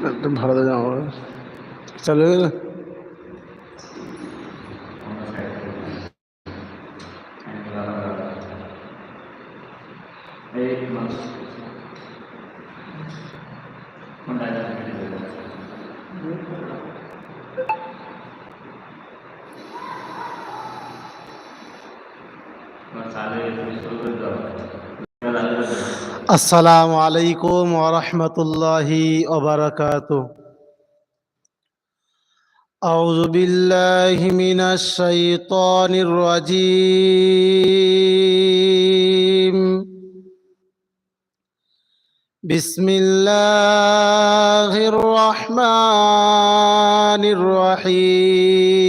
একটা ভালো জামা চালু হয়ে গেল এই মানুষ কোনটা যাবে চালে শুরু করে দাও আসসালামু আলাইকুম ওরহমতুল্লাহি ওবরাকাতু أعوذ بالله من الشيطان الرجيم بسم الله الرحمن الرحيم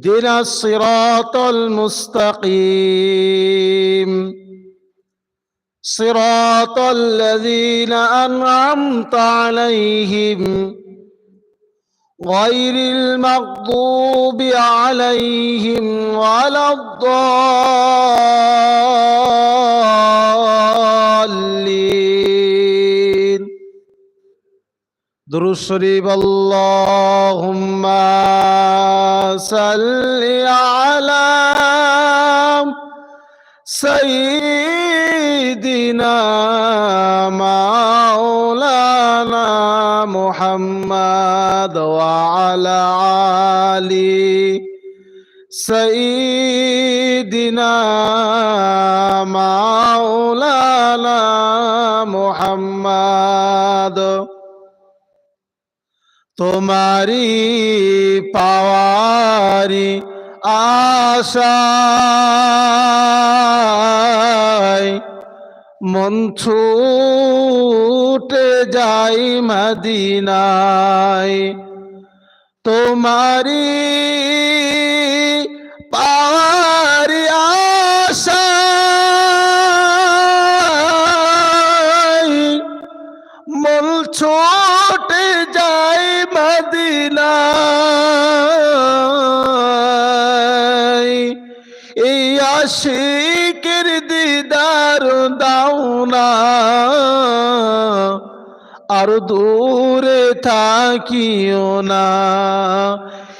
اهدنا الصراط المستقيم. صراط الذين أنعمت عليهم. غير المغضوب عليهم ولا الضالين. درود شريف اللهم صل على سيدنا مولانا محمد وعلى آل سيدنا مولانا محمد. তোমারি পাওয়ারি আশায় মন ছুটে যাই মদিনায়। তোমারি আর দূরে থাকিও না।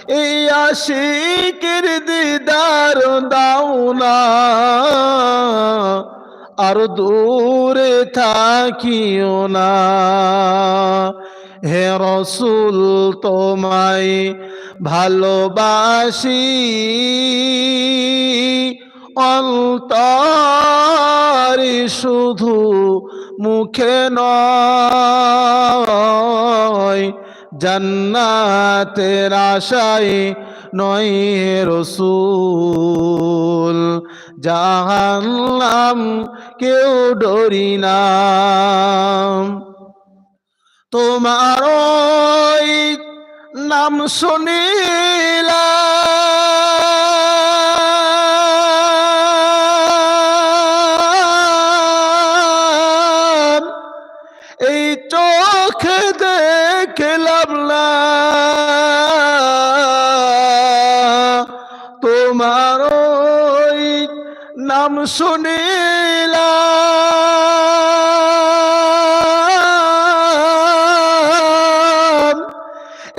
এই আশিকের দিদার দাও না। আর দূরে থাকিও না। হে রসুল, তোমায় ভালোবাসি। অন্তরে শুধু মুখে নয় জান্নাতের আশায় নয় রসুল। জাহান্নাম কেউ ডরি না। তোমার নাম শুনিলাম শুনিলাম।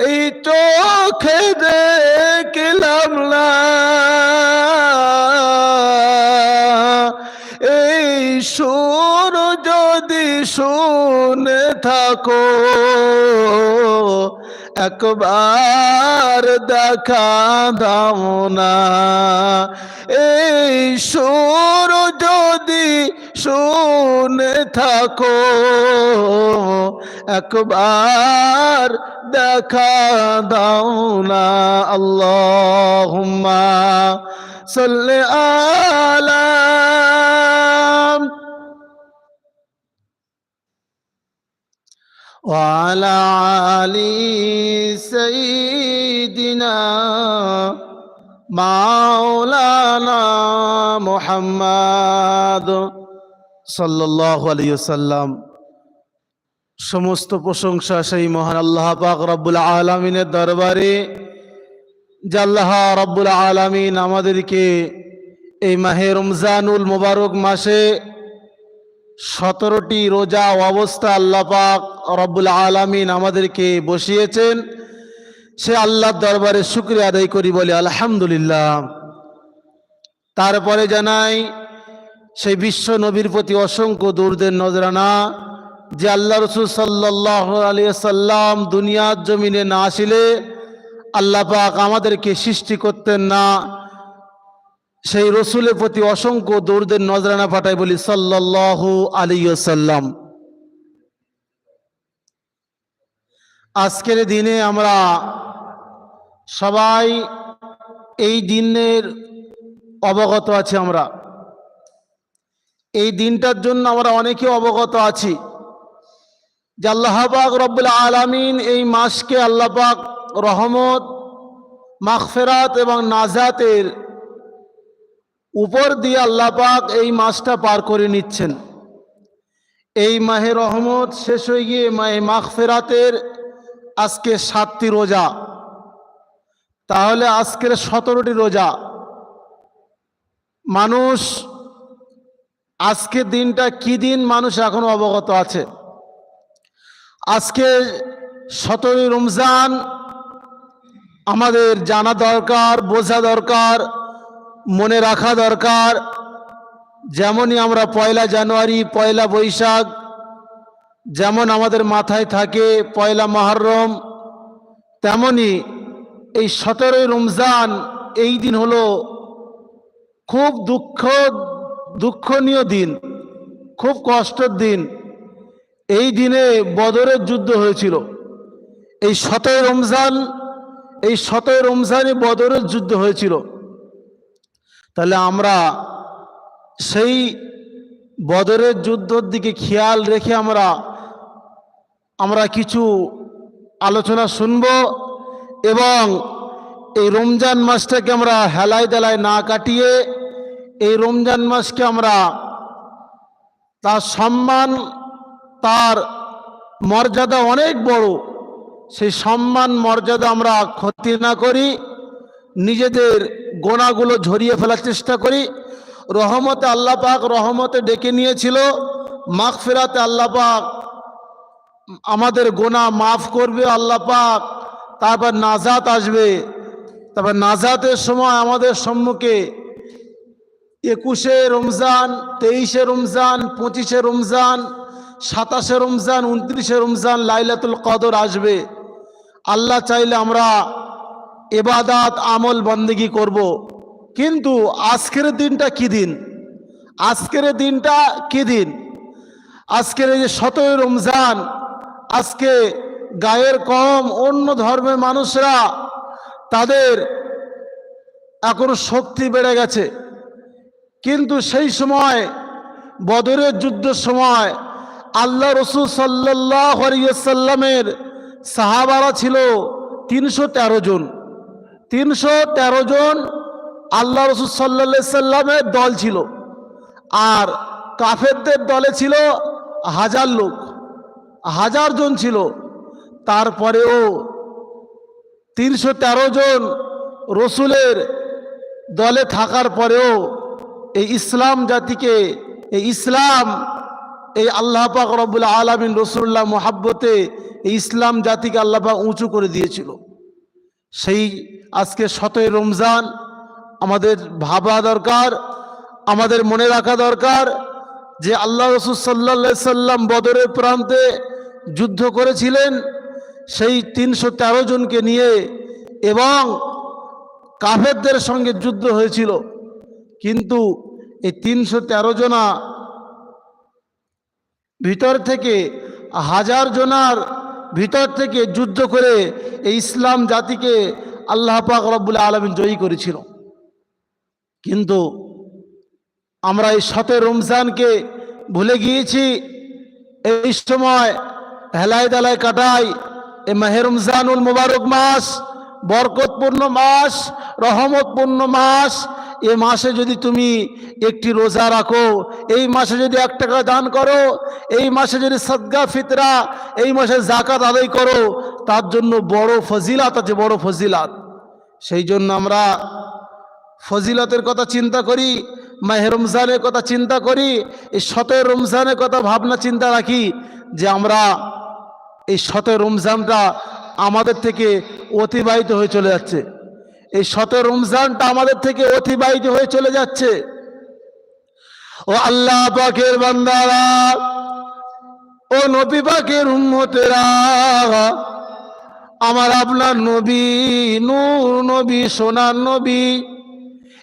এই চোখে দেখলাম এই সুর যদি শুনে থাকো একবার দেখা দাও না। এই সুর যদি শুনে থাকো, একবার দেখা দাও না। আল্লাহুম্মা সাল্লি وعلى آل سيدنا مولانا محمد সাল্লাল্লাহু আলাইহি সাল্লাম সমস্ত প্রশংসা সেই মহান আল্লাহ পাক রব্বুল আলামিনের দরবারে যে আল্লাহ রব্বুল আলামিন আমাদেরকে এই মাহে রমজানুল মোবারক মাসে সতেরোটি রোজা অবস্থা আল্লাহ পাক রব্বুল আলামিন আমাদেরকে বসিয়েছেন। সে আল্লাহর দরবারে শুক্রিয়া আদায় করি বলে আলহামদুলিল্লাহ। তারপরে জানাই, সেই বিশ্ব নবীর প্রতি অসংখ্য দূরদের নজরানা, যে আল্লাহ রসুল সাল্লাহ আলিয়া সাল্লাম দুনিয়ার জমিনে না আসিলে আল্লাহ পাক আমাদেরকে সৃষ্টি করতেন না। সেই রসুলের প্রতি অসংখ্য দৌড়দের নজরানা পাঠাই বলি সাল্লাহ আলিয়াল্লাম আজকের দিনে আমরা সবাই এই দিনের অবগত আছি আমরা। এই দিনটার জন্য আমরা অনেকে অবগত আছি যে আল্লাহবাক রব্বুল আলমিন এই মাসকে আল্লাপাক রহমত, মাগফেরাত এবং নাজাতের উপর দিয়ে আল্লাহ পাক এই মাসটা পার করে নিচ্ছেন। এই মাহে রহমত শেষ হয়ে গিয়ে মাহে মাগফেরাতের আজকে সাতটি রোজা। তাহলে আজকের সতেরোটি রোজা। মানুষ আজকের দিনটা কি দিন মানুষ এখনও অবগত আছে? আজকে সতেরোই রমজান, আমাদের জানা দরকার, বোঝা দরকার মনে রাখা দরকার, যেমনই আমরা পয়লা জানুয়ারি, পয়লা বৈশাখ, যেমন আমাদের মাথায় থাকে পয়লা মহরম তেমনি এই সতেরোই রমজান, এই দিন হলো খুব দুঃখ, দুঃখনীয় দিন, খুব কষ্টের দিন। এই দিনে বদরের যুদ্ধ হয়েছিল। এই সতেরো রমজান, এই সতেরো রমজানে বদরের যুদ্ধ হয়েছিল। তাহলে আমরা সেই বদরের যুদ্ধর দিকে খেয়াল রেখে আমরা আমরা কিছু আলোচনা শুনব এবং এই রমজান মাসটাকে আমরা হেলায় দেলায় না কাটিয়ে এই রমজান মাসকে আমরা তার সম্মান, তার মর্যাদা অনেক বড়। সেই সম্মান, মর্যাদা আমরা ক্ষতি না করি। নিজেদের গোনাগুলো ঝরিয়ে ফেলার চেষ্টা করি। রহমতে আল্লাহ পাক রহমতে ডেকে নিয়েছিল। মাখ ফেরাতে আল্লাহ পাক আমাদের গোনা মাফ করবে আল্লাহ পাক। তারপর নাজাত আসবে। তারপর নাজাতের সময় আমাদের সম্মুখে একুশে রমজান, তেইশে রমজান, পঁচিশে রমজান, সাতাশে রমজান, উনত্রিশে রমজান লাইলাতুল কদর আসবে। আল্লাহ চাইলে আমরা এবাদাত আমল, বন্দেগি করব। কিন্তু আজকের দিনটা কি দিন? আজকের দিনটা কি দিন? আজকের এই যে সতই রমজান, আজকে গায়ের কম অন্য ধর্মের মানুষরা তাদের এখন শক্তি বেড়ে গেছে। কিন্তু সেই সময়, বদরের যুদ্ধের সময় আল্লাহ রসুল সাল্লাহ সাল্লামের সাহাবারা ছিল তিনশো তেরো জন। তিনশো তেরো জন আল্লাহ রসুল সাল্লা সাল্লামের দল ছিল। আর কাফেরদের দলে ছিল হাজার লোক, হাজার জন ছিল। তারপরেও তিনশো তেরো জন রসুলের দলে থাকার পরেও এই ইসলাম জাতিকে, এই ইসলাম, এই আল্লাহ পাক রব্বুল আলমিন রসুল্লাহ মোহাব্বতে এই ইসলাম জাতিকে আল্লাহ পাক উঁচু করে দিয়েছিল। সেই আজকে শতই রমজান আমাদের ভাবা দরকার, আমাদের মনে রাখা দরকার যে আল্লাহ রসুল সাল্লা সাল্লাম বদরের প্রান্তে যুদ্ধ করেছিলেন, সেই তিনশো তেরো জনকে নিয়ে এবং কাফেরদের সঙ্গে যুদ্ধ হয়েছিল। কিন্তু এই তিনশো তেরো জনা ভিতর থেকে হাজার জনার ভিতর থেকে যুদ্ধ করে এই ইসলাম জাতিকে আল্লাহ পাক রব্বুল আলমিন জয়ী করেছিল। কিন্তু আমরা এই শত রমজানকে ভুলে গিয়েছি। এই সময় হেলায় দালায় কাটাই এ মাহে রমজানুল মুবারক মাস, বরকতপূর্ণ মাস, রহমতপূর্ণ মাস এ মাসে যদি তুমি একটি রোজা রাখো, এই মাসে যদি এক টাকা দান করো, এই মাসে যদি সদ্গা, ফিতরা, এই মাসে জাকাত আদায় করো, তার জন্য বড় ফজিলাত আছে, বড় ফজিলাত। সেই জন্য আমরা ফজিলতের কথা চিন্তা করি, মাহে রমজানের কথা চিন্তা করি, এই শতের রমজানের কথা ভাবনা চিন্তা রাখি যে আমরা এই শতের রমজানটা আমাদের থেকে অতিবাহিত হয়ে চলে যাচ্ছে। এই শতের রমজানটা আমাদের থেকে অতিবাহিত হয়ে চলে যাচ্ছে। ও আল্লাহ পাকের বান্দারা, ও নবী পাকের উম্মতেরা, আমার আপনার নবী, নূর নবী, সোনার নবী,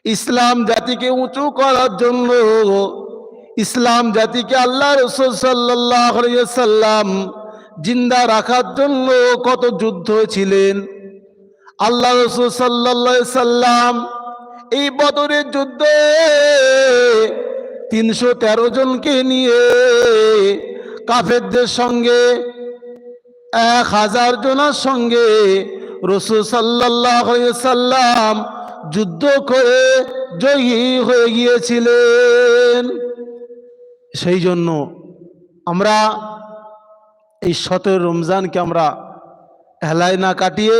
ইসলাম জাতিকে উঁচু করার জন্য, ইসলাম জাতিকে আল্লাহ রসুল সাল্লাহ সাল্লাম জিন্দা রাখার জন্য কত যুদ্ধ ছিলেন। আল্লাহ রসুল সাল্লাহ সাল্লাম এই বদরের যুদ্ধে তিনশো তেরো জনকে নিয়ে কাফেরদের সঙ্গে, এক হাজার জনের সঙ্গে রসুল সাল্লাহ সাল্লাম যুদ্ধ করে জয়ী হয়ে গিয়েছিলেন। সেই জন্য আমরা এই সতেরো রমজানকে আমরা হেলায় না কাটিয়ে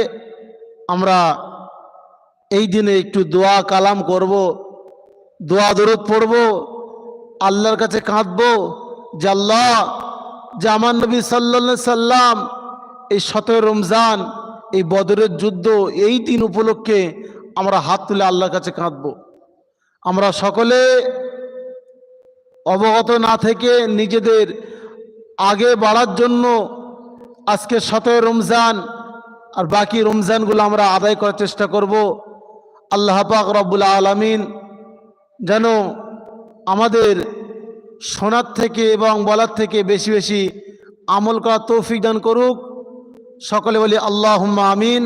আমরা এই দিনে একটু দোয়া কালাম করব, দোয়া দরদ পড়ব, আল্লাহর কাছে কাঁদবো যে আল্লাহ আমার নবী সাল্লা সাল্লাম এই সতেরো রমজান, এই বদরের যুদ্ধ, এই দিন উপলক্ষে আমরা হাত তুলে আল্লাহর কাছে কাঁদব। আমরা সকলে অবগত না থেকে নিজেদের আগে বাড়ার জন্য আজকে সতেরো রমজান আর বাকি রমজানগুলো আমরা আদায় করার চেষ্টা করব। আল্লাহ পাক রব্বুল আলমিন যেন আমাদের শোনার থেকে এবং বলার থেকে বেশি বেশি আমল করা তৌফিক দান করুক। সকলে বলি আল্লাহ আমিন।